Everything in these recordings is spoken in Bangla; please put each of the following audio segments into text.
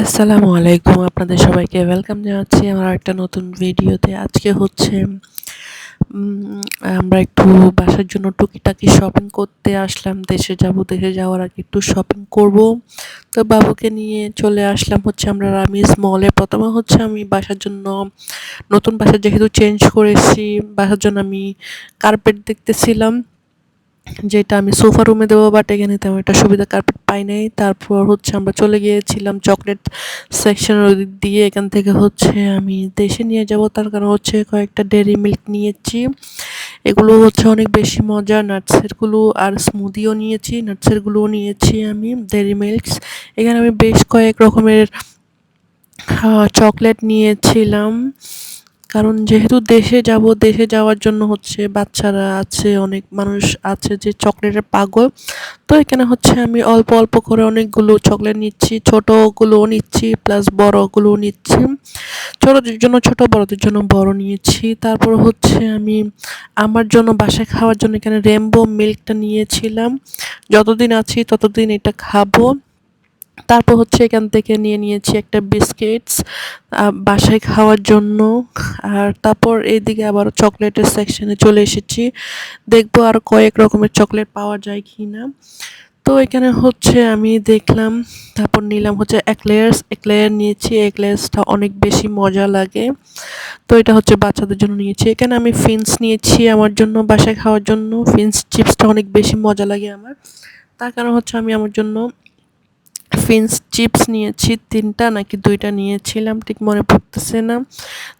আসসালামু আলাইকুম আপনাদের সবাইকে। ওয়েলকাম জানাচ্ছি আমার একটা নতুন ভিডিওতে। আজকে হচ্ছে আমরা একটু বাসার জন্য টুকিটাকি শপিং করতে আসলাম। দেশে যাব, দেশে যাওয়ার আগে একটু শপিং করব। তো বাবুকে নিয়ে চলে আসলাম হচ্ছে আমরা রামিজ মলে প্রথমে হচ্ছে আমি বাসার জন্য, নতুন বাসা যেহেতু চেঞ্জ করেছি, বাসার জন্য আমি কার্পেট দেখতেছিলাম। যেটা আমি সোফা রুমে দেবো বাট এখানে তেমন একটা সুবিধা কার্পেট পাই নাই। তারপর হচ্ছে আমরা চলে গিয়েছিলাম চকলেট সেকশনের ওদিক দিয়ে। এখান থেকে হচ্ছে আমি দেশে নিয়ে যাব। তার কারণ হচ্ছে কয়েকটা ডেরি মিল্ক নিয়েছি। এগুলো হচ্ছে অনেক বেশি মজা। নাটসেরগুলো আর স্মুদিও নিয়েছি। নাটসেরগুলোও নিয়েছি আমি ডেরি মিল্কস এখানে আমি বেশ কয়েক রকমের চকলেট নিয়েছিলাম। কারণ যেহেতু দেশে যাব, দেশে যাওয়ার জন্য হচ্ছে বাচ্চারা আছে, অনেক মানুষ আছে যে চকলেটের পাগল। তো এখানে হচ্ছে আমি অল্প অল্প করে অনেকগুলো চকলেট নিচ্ছি, ছোটোগুলোও নিচ্ছি প্লাস বড়গুলোও নিচ্ছি। ছোটোদের জন্য ছোট, বড়দের জন্য বড় নিয়েছি। তারপর হচ্ছে আমি আমার জন্য বাসায় খাওয়ার জন্য এখানে রেমবো মিল্কটা নিয়েছিলাম। যতদিন আছি ততদিন এটা খাব। তারপর হচ্ছে এখান থেকে নিয়ে নিয়েছি একটা বিস্কিটস বাসায় খাওয়ার জন্য। আর তারপর এইদিকে আবার চকলেটের সেকশনে চলে এসেছি। দেখব আর কয়েক রকমের চকলেট পাওয়া যায় কি না তো এখানে হচ্ছে আমি দেখলাম, তারপর নিলাম হচ্ছে একলেয়ার্স একলেয়ার নিয়েছি। একলেয়ার্সটা অনেক বেশি মজা লাগে। তো এটা হচ্ছে বাচ্চাদের জন্য নিয়েছি। এখানে আমি ফিন্স নিয়েছি আমার জন্য, বাসায় খাওয়ার জন্য। ফিন্স, চিপসটা অনেক বেশি মজা লাগে আমার। তার কারণ হচ্ছে আমি আমার জন্য ফিন্স চিপস নিয়েছি, তিনটা নাকি দুইটা নিয়েছিলাম, ঠিক মনে পড়তেছে না।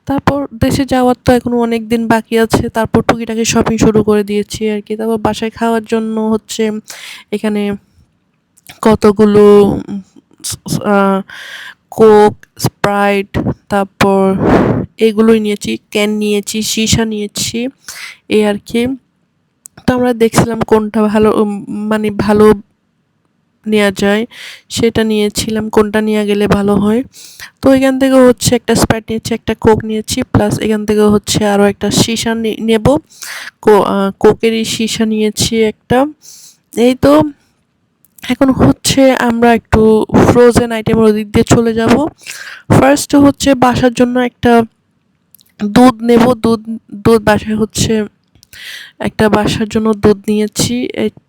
তারপর দেশে যাওয়ার তো এখনও অনেক দিন বাকি আছে, তারপর টুকিটাকি শপিং শুরু করে দিয়েছি আর কি। তারপর বাসায় খাওয়ার জন্য হচ্ছে এখানে কতগুলো কোক, স্প্রাইট, তারপর এগুলোই নিয়েছি, ক্যান নিয়েছি, সীসা নিয়েছি, এই আর কি। তো আমরা দেখছিলাম কোনটা ভালো মানে ভালো নেওয়া যায়, সেটা নিয়েছিলাম, কোনটা নিয়ে গেলে ভালো হয়। তো এখান থেকে হচ্ছে একটা স্প্রাইট নিয়েছি, একটা কোক নিয়েছি, প্লাস এখান থেকে হচ্ছে আরও একটা সীসা নেব। কোকেরই সীসা নিয়েছি একটা। এই তো, এখন হচ্ছে আমরা একটু ফ্রোজেন আইটেমের ওদিক দিয়ে চলে যাব। ফার্স্ট হচ্ছে বাসার জন্য একটা দুধ নেব, দুধ দুধ বাসায় হচ্ছে একটা বাসার জন্য দুধ নিয়েছি।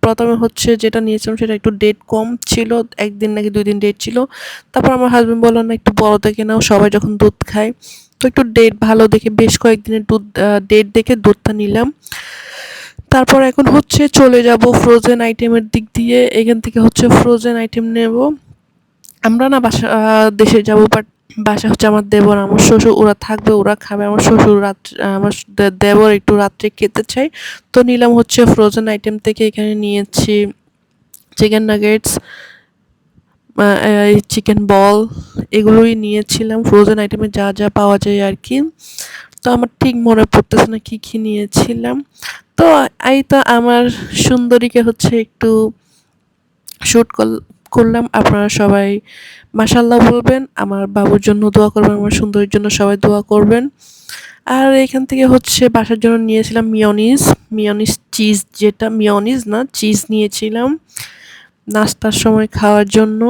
প্রথমে হচ্ছে যেটা নিয়েছিলাম সেটা একটু ডেট কম ছিল, একদিন নাকি দুই দিন ডেট ছিল। তারপর আমার হাজব্যান্ড বলল, না, একটু বড় দেখে নাও, সবাই যখন দুধ খায়। তো একটু ডেট ভালো দেখে বেশ কয়েকদিনের দুধ ডেট দেখে দুধটা নিলাম। তারপর এখন হচ্ছে চলে যাব ফ্রোজেন আইটেমের দিক দিয়ে। এখান থেকে হচ্ছে ফ্রোজেন আইটেম নেব। আমরা না বাসা দেশে যাব বাট বাসা হচ্ছে আমার দেবর, আমার শ্বশুর, ওরা থাকবে, ওরা খাবে, আমার শ্বশুর রাত্রে আমার দেবর একটু রাত্রে খেতে চাই তো নিলাম হচ্ছে ফ্রোজেন আইটেম থেকে এখানে নিয়েছি চিকেন নাগেটস চিকেন বল এগুলোই নিয়েছিলাম। ফ্রোজেন আইটেমে যা যা পাওয়া যায় আর কি। তো আমার ঠিক মনে পড়তেছে না কী কী নিয়েছিলাম। তো এই তো আমার সুন্দরীকে হচ্ছে একটু শ্যুট করলাম। আপনারা সবাই মাসাল্লাহ বলবেন। আমার বাবুর জন্য দোয়া করবেন, আমার সুন্দরীর জন্য সবাই দোয়া করবেন। আর এখান থেকে হচ্ছে বাসার জন্য নিয়েছিলাম মিয়নিস মিয়নিস চিজ যেটা মিয়নিস না, চিজ নিয়েছিলাম নাস্তার সময় খাওয়ার জন্য।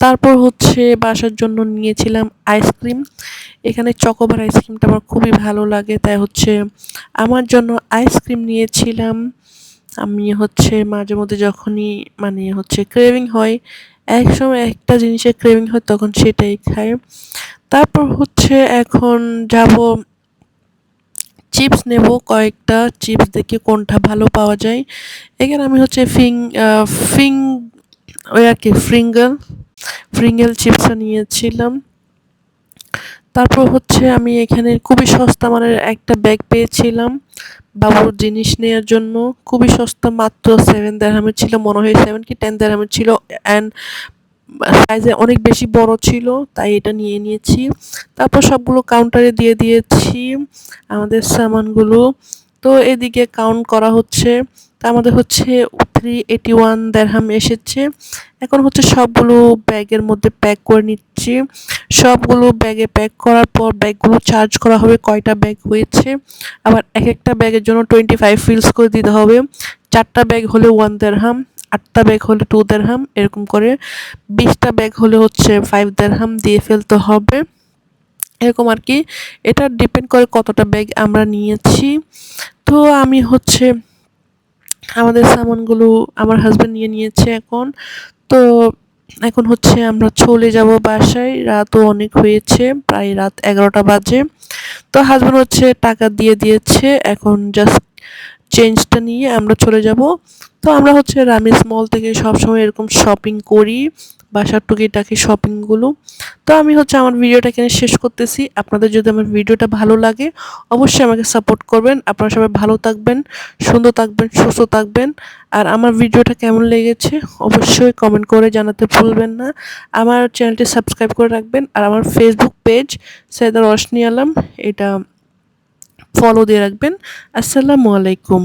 তারপর হচ্ছে বাসার জন্য নিয়েছিলাম আইসক্রিম। এখানে চকোবার আইসক্রিমটা আমার খুবই ভালো লাগে, তাই হচ্ছে আমার জন্য আইসক্রিম নিয়েছিলাম। আমি হচ্ছে মাঝে মধ্যে যখনই মানে হচ্ছে ক্রেভিং হয় এক সময় একটা জিনিসের ক্রেভিং হয় তখন সেটাই খাই। তারপর হচ্ছে এখন যাব চিপস নেব, কয়েকটা চিপস দেখি কোনটা ভালো পাওয়া যায়। এখানে আমি হচ্ছে ফিং ফিং ওই আর কি ফ্রিঙ্গেল ফ্রিঙ্গেল চিপসটা নিয়েছিলাম। তারপর হচ্ছে আমি এখানে খুবই সস্তা মানের একটা ব্যাগ পেয়েছিলাম। বাবুর জিনিস নেওয়ার জন্য খুবই সস্তা, মাত্র সেভেন দেড়হামের ছিল, মনে হয় সেভেন কি টেন দেড়হামের ছিল অ্যান্ড সাইজে অনেক বেশি বড় ছিল, তাই এটা নিয়ে নিয়েছি। তারপর সবগুলো কাউন্টারে দিয়ে দিয়েছি আমাদের সামানগুলো। তো এদিকে কাউন্ট করা হচ্ছে, তা আমাদের হচ্ছে থ্রি এইটি ওয়ান দেড়হাম এসেছে। এখন হচ্ছে সবগুলো ব্যাগের মধ্যে প্যাক করে নিচ্ছি। সবগুলো ব্যাগে প্যাক করার পর ব্যাগগুলো চার্জ করা হবে কয়টা ব্যাগ হয়েছে? আবার এক একটা ব্যাগের জন্য টোয়েন্টি ফাইভ ফিলস করে দিতে হবে। চারটা ব্যাগ হলে ওয়ান দেড়হাম আটটা ব্যাগ হলে টু দেড়হাম এরকম করে। বিশটা ব্যাগ হলে হচ্ছে ফাইভ দেড়হাম দিয়ে ফেলতে হবে। এরকম আর কি। এটা ডিপেন্ড করে কতটা ব্যাগ আমরা নিয়েছি। তো আমি হচ্ছে আমাদের সামানগুলো আমার হাজব্যান্ড নিয়ে নিয়েছে এখন। তো এখন হচ্ছে আমরা চলে যাব বাসায়। রাতও অনেক হয়েছে, প্রায় রাত এগারোটা বাজে। তো হাজব্যান্ড হচ্ছে টাকা দিয়ে দিয়েছে, এখন জাস্ট চেঞ্জটা নিয়ে আমরা চলে যাব। তো আমরা হচ্ছে রামিস মল থেকে সবসময় এরকম শপিং করি। বাসার টুকিটাকি শপিংগুলো তো আমি হচ্ছে আমার ভিডিওটা এখানে শেষ করতেছি। আপনাদের যদি আমার ভিডিওটা ভালো লাগে, অবশ্যই আমাকে সাপোর্ট করবেন। আপনারা সবাই ভালো থাকবেন, সুন্দর থাকবেন, সুস্থ থাকবেন। আর আমার ভিডিওটা কেমন লেগেছে, অবশ্যই কমেন্ট করে জানাতে ভুলবেন না। আমার চ্যানেলটি সাবস্ক্রাইব করে রাখবেন। আর আমার ফেসবুক পেজ সৈয়দা রশনি আলম, এটা ফলো দিয়ে রাখবেন। আসসালামু আলাইকুম।